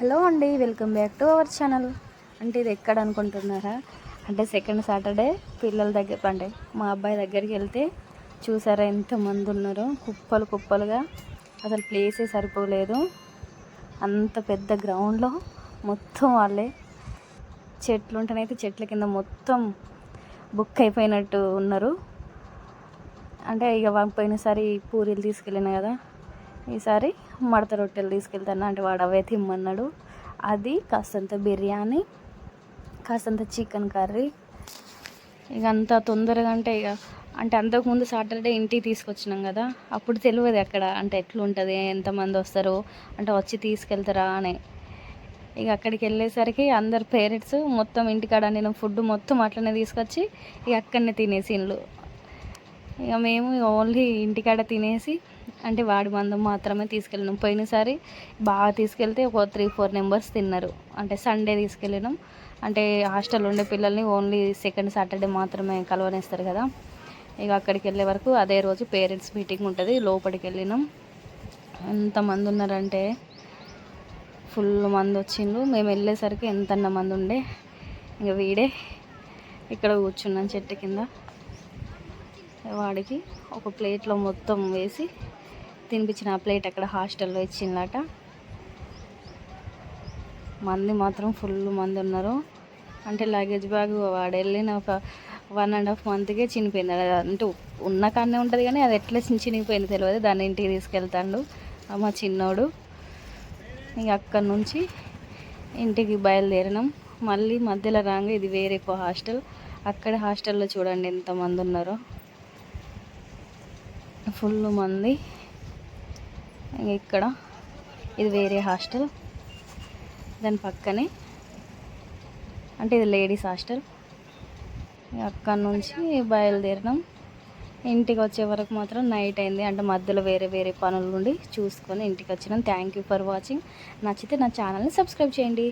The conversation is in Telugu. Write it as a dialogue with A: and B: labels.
A: హలో అండి welcome back to our channel. అంటే ఇది ఎక్కడ అనుకుంటున్నారా? అంటే సెకండ్ సాటర్డే పిల్లల దగ్గర అంటే మా అబ్బాయి దగ్గరికి వెళ్తే చూసారా ఎంతమంది ఉన్నారో? కుప్పలు కుప్పలుగా. అసలు ప్లేసే సరిపోలేదు. అంత పెద్ద గ్రౌండ్లో మొత్తం వాళ్ళే. చెట్లు ఉంటేనైతే చెట్ల కింద మొత్తం బుక్ అయిపోయినట్టు ఉన్నారు. అంటే ఇక పోయినసారి పూరీలు తీసుకెళ్ళిన కదా. ఈసారి మడత రొట్టెలు తీసుకెళ్తాను. అంటే వాడు అవే తిమ్మన్నాడు. అది కాస్తంత బిర్యానీ కాస్తంత చికెన్ కర్రీ. ఇక అంత తొందరగా అంటే ఇక అంటే అంతకుముందు సాటర్డే ఇంటికి తీసుకొచ్చినాం కదా అప్పుడు తెలియదు అక్కడ అంటే ఎట్లుంటుంది ఎంతమంది వస్తారు అంటే వచ్చి తీసుకెళ్తారా అని. ఇక అక్కడికి వెళ్ళేసరికి అందరు పేరెంట్స్ మొత్తం ఇంటికాడ నేను ఫుడ్ మొత్తం అట్లనే తీసుకొచ్చి ఇక అక్కడనే తినేసిండ్లు. ఇక మేము ఓన్లీ ఇంటికాడ తినేసి అంటే వాడి మందం మాత్రమే తీసుకెళ్ళినాం. పోయినసారి బాగా తీసుకెళ్తే ఒక త్రీ ఫోర్ మెంబర్స్ తిన్నారు. అంటే సండే తీసుకెళ్ళినాం. అంటే హాస్టల్ ఉండే పిల్లల్ని ఓన్లీ సెకండ్ సాటర్డే మాత్రమే కలవనేస్తారు కదా. ఇక అక్కడికి వెళ్ళే వరకు అదే రోజు పేరెంట్స్ మీటింగ్ ఉంటుంది. లోపలికి వెళ్ళినాం. ఎంతమంది ఉన్నారంటే ఫుల్ మంది వచ్చిండ్రు. మేము వెళ్ళేసరికి ఎంత మంది ఉండే ఇక వీడే ఇక్కడ కూర్చున్నాం చెట్టు కింద. వాడికి ఒక ప్లేట్లో మొత్తం వేసి తినిపించిన ఆ ప్లేట్ అక్కడ హాస్టల్లో ఇచ్చిందట. మంది మాత్రం ఫుల్ మంది ఉన్నారు. అంటే లగేజ్ బ్యాగ్ వాడు వెళ్ళిన ఒక వన్ అండ్ హాఫ్ మంత్కే చినిపోయింది అంటే ఉన్న కాడనే ఉంటుంది కానీ అది ఎట్లా చినిగిపోయింది తెలియదు దాన్ని ఇంటికి తీసుకెళ్తాడు. మా చిన్నోడు. ఇంక అక్కడి నుంచి ఇంటికి బయలుదేరినాం. మళ్ళీ మధ్యలో రాగా ఇది వేరే హాస్టల్. అక్కడ హాస్టల్లో చూడండి ఎంతమంది ఉన్నారో. ఫుల్ మంది. ఇక్కడ. ఇది వేరే హాస్టల్. దాని పక్కనే. అంటే ఇది లేడీస్ హాస్టల్. అక్కడి నుంచి బయలుదేరినాం. ఇంటికి వచ్చే వరకు మాత్రం నైట్ అయింది. అంటే మధ్యలో వేరే వేరే పనులు ఉండి చూసుకొని ఇంటికి వచ్చినాం థ్యాంక్ యూ ఫర్ వాచింగ్ నచ్చితే నా ఛానల్ని సబ్స్క్రైబ్ చేయండి.